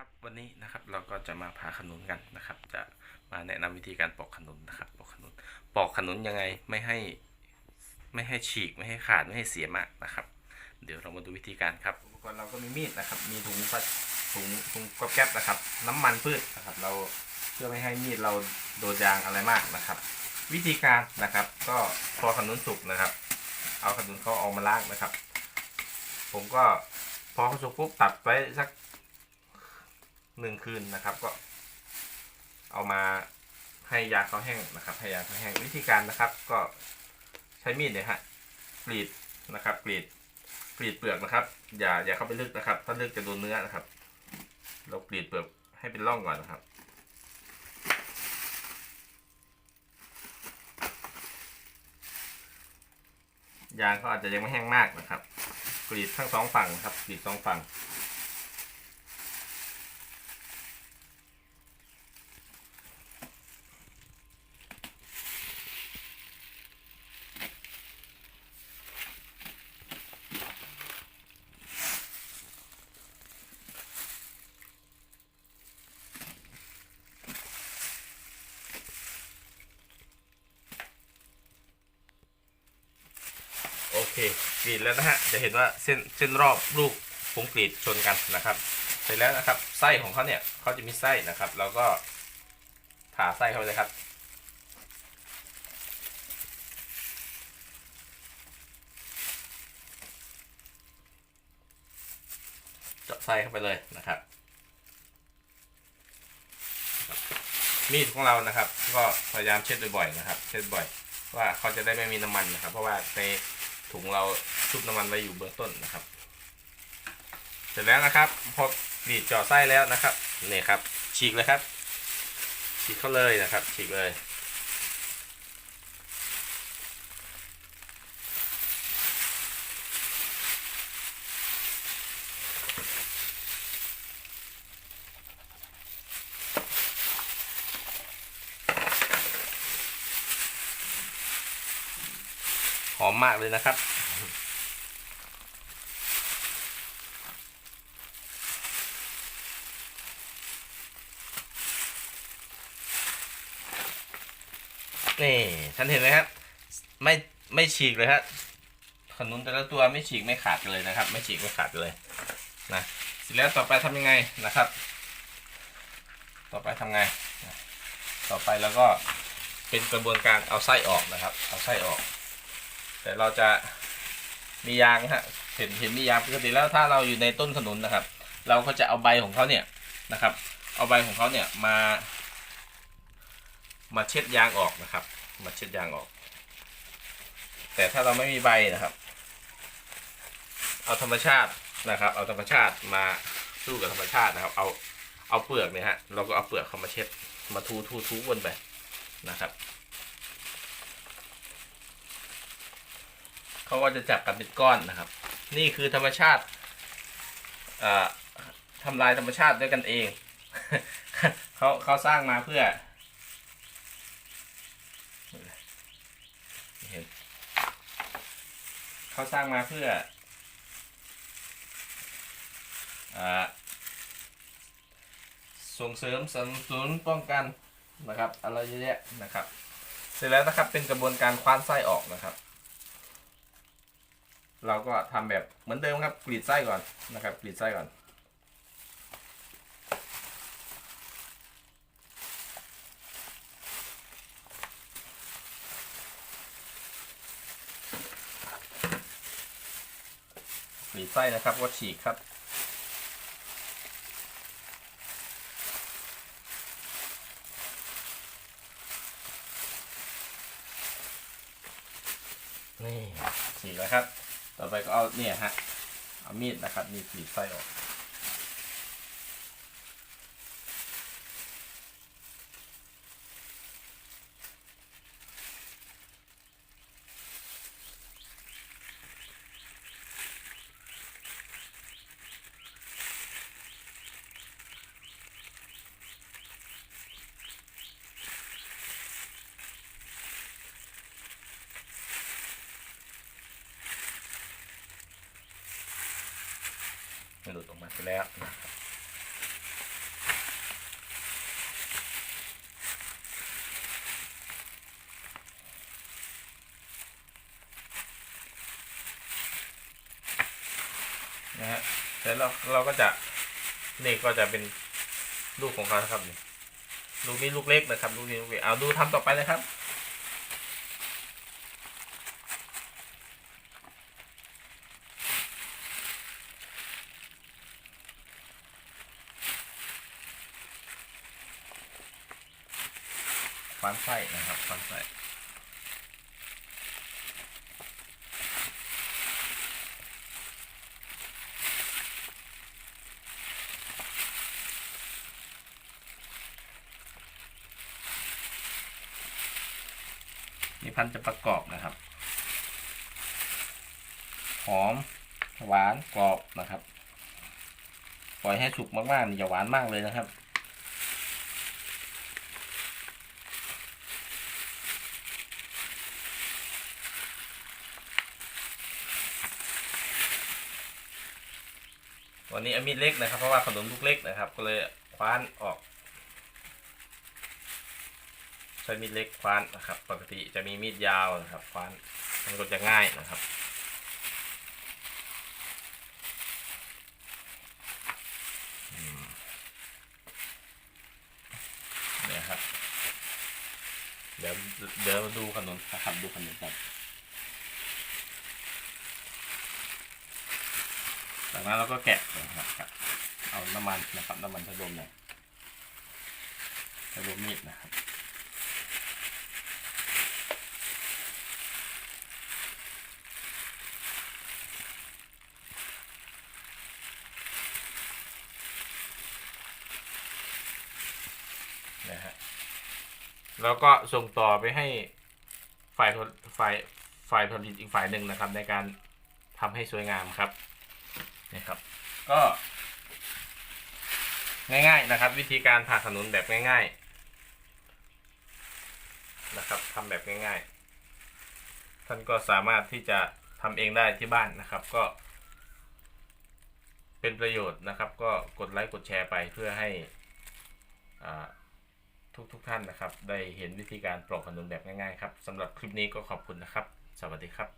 ครับวันนี้นะครับเราก็จะมาผ่าขนุนกันนะครับ จะมาแนะนำวิธีการปอกขนุนนะครับปอกขนุนปอกขนุนยังไงไม่ให้ไม่ให้ฉีกไม่ให้ขาดไม่ให้เสียมากนะครับ เดี๋ยวเรามาดูวิธีการครับอุปกรณ์เราก็มีมีดนะครับ มีถุงพลาถุงถุงก๊อบแก๊บนะครับ น้ำมันพืชนะครับ เราเพื่อไม่ให้มีดเราโดนยางอะไรมากนะครับ วิธีการนะครับ ก็พอขนุนสุกนะครับ เอาขนุนเขาออกมาล้างนะครับ ผมก็พอเขาสุกปุ๊บตัดไว้สัก หนึ่งคืนนะครับ ก็ เอามาให้ยาเขาแห้งนะครับ ให้ยาเขาแห้งวิธีการนะครับ ก็ใช้มีดเนี่ยฮะกรีดนะครับกรีดกรีดเปลือกนะครับ อย่าอย่าเข้าไปลึกนะครับ ถ้าลึกจะโดนเนื้อนะครับ เรากรีดเปลือกให้เป็นร่องก่อนนะครับยางเขาอาจจะยังไม่แห้งมากนะครับกรีดทั้งสองฝั่งนะครับกรีดสองฝั่ง กรีดแล้วนะฮะจะเห็นว่าเส้นเส้นรอบลูกผมกรีดชนกันนะครับ เสร็จแล้วนะครับไส้ของเขาเนี่ยเขาจะมีไส้นะครับแล้วก็ผ่าไส้เข้าไปเลยครับเจาะไส้เข้าไปเลยนะครับมีดของเรานะครับ ก็พยายามเช็ดบ่อยๆนะครับ เช็ดบ่อยว่าเขาจะได้ไม่มีน้ำมันนะครับ เพราะว่าใน ถุงเราชุบน้ำมันไว้อยู่เบื้องต้นนะครับ เสร็จแล้วนะครับพอบีบจ่อไส้แล้วนะครับนี่ครับ ฉีกเลยครับ ฉีกเข้าเลยนะครับ ฉีกเลย อมมากเลยนะครับ นี่ท่านเห็นไหมครับ ไม่ไม่ฉีกเลยครับขนุนแต่ละตัวไม่ฉีกไม่ขาดเลยนะครับ ไม่ฉีกไม่ขาดเลยนะเสร็จแล้วต่อไปทำยังไงนะครับ ต่อไปทำไง ต่อไปแล้วก็เป็นกระบวนการเอาไส้ออกนะครับ เอาไส้ออก แต่เราจะมียางฮะเห็นเห็นมียางปกติแล้วถ้าเราอยู่ในต้นขนุนนะครับ เราก็จะเอาใบของเขาเนี่ยนะครับ เอาใบของเขาเนี่ยมา มาเช็ดยางออกนะครับ มาเช็ดยางออก แต่ถ้าเราไม่มีใบนะครับ เอาธรรมชาตินะครับ เอาธรรมชาติมาสู้กับธรรมชาตินะครับ เอาเอาเปลือกเนี่ยฮะเราก็เอาเปลือกเขามาเช็ดมาทูทูทูวนไปนะครับ เขาก็จะจับกันเป็นก้อนนะครับ นี่คือธรรมชาติอ่าทำลายธรรมชาติด้วยกันเองเขาเขาสร้างมาเพื่อเห็นเขาสร้างมาเพื่ออส่งเสริมสนับสนุนป้องกันนะครับอะไรเยอะแยะนะครับ เสร็จแล้วนะครับเป็นกระบวนการคว้านไส้ออกนะครับ เราก็ทำแบบเหมือนเดิมครับกรีดไส้ก่อนนะครับกรีดไส้ก่อน กรีดไส้นะครับก็ฉีกครับนี่ฉีกแล้วครับ ต่อไปก็เอาเนี่ยฮะ เอามีดนะครับมีดปีดไส้ออก หลุดออกมาไปแล้วนะครับนะฮะแล้วเราเราก็จะนี่ก็จะเป็นลูกของเขาครับ ลูกนี้ลูกเล็กนะครับ ลูกนี้ลูกเล็กเอาดูทำต่อไปเลยครับ ฟันไส้นะครับฟันไส้นี่พันจะประกอบนะครับ หอม หวานกรอบนะครับ ปล่อยให้สุกมากๆนี่จะหวานมากเลยนะครับ วันนี้เอามีดเล็กนะครับ เพราะว่าขนมลูกเล็กนะครับ ก็เลยคว้านออก ใช้มีดเล็กคว้านนะครับ ปกติจะมีมีดยาวนะครับ คว้านมันก็จะง่ายนะครับเนี่ยครับ เดี๋ยวเดี๋ยวดูขนมนะครับดูขนมกัน จากนั้นเราก็แกะนะครับเอาน้ำมันนะครับน้ำมันชะลมเนี่ยชะลมมีดนะครับนะฮะแล้วก็ส่งต่อไปให้ฝ่ายฝ่ายฝ่ายผลิตอีกฝ่ายหนึ่งนะครับ ในการทำให้สวยงามครับ นี่ครับ ก็ ง่ายๆนะครับ วิธีการผ่าขนุนแบบง่าย ๆ นะครับทำแบบง่ายๆ ท่านก็สามารถที่จะทำเองได้ที่บ้านนะครับ ก็ เป็นประโยชน์นะครับ ก็กดไลค์กดแชร์ไปเพื่อให้อ่าทุกๆทท่านนะครับ ได้เห็นวิธีการปลอกขนุนแบบง่ายๆครับสำหรับคลิปนี้ก็ขอบคุณนะครับ สวัสดีครับ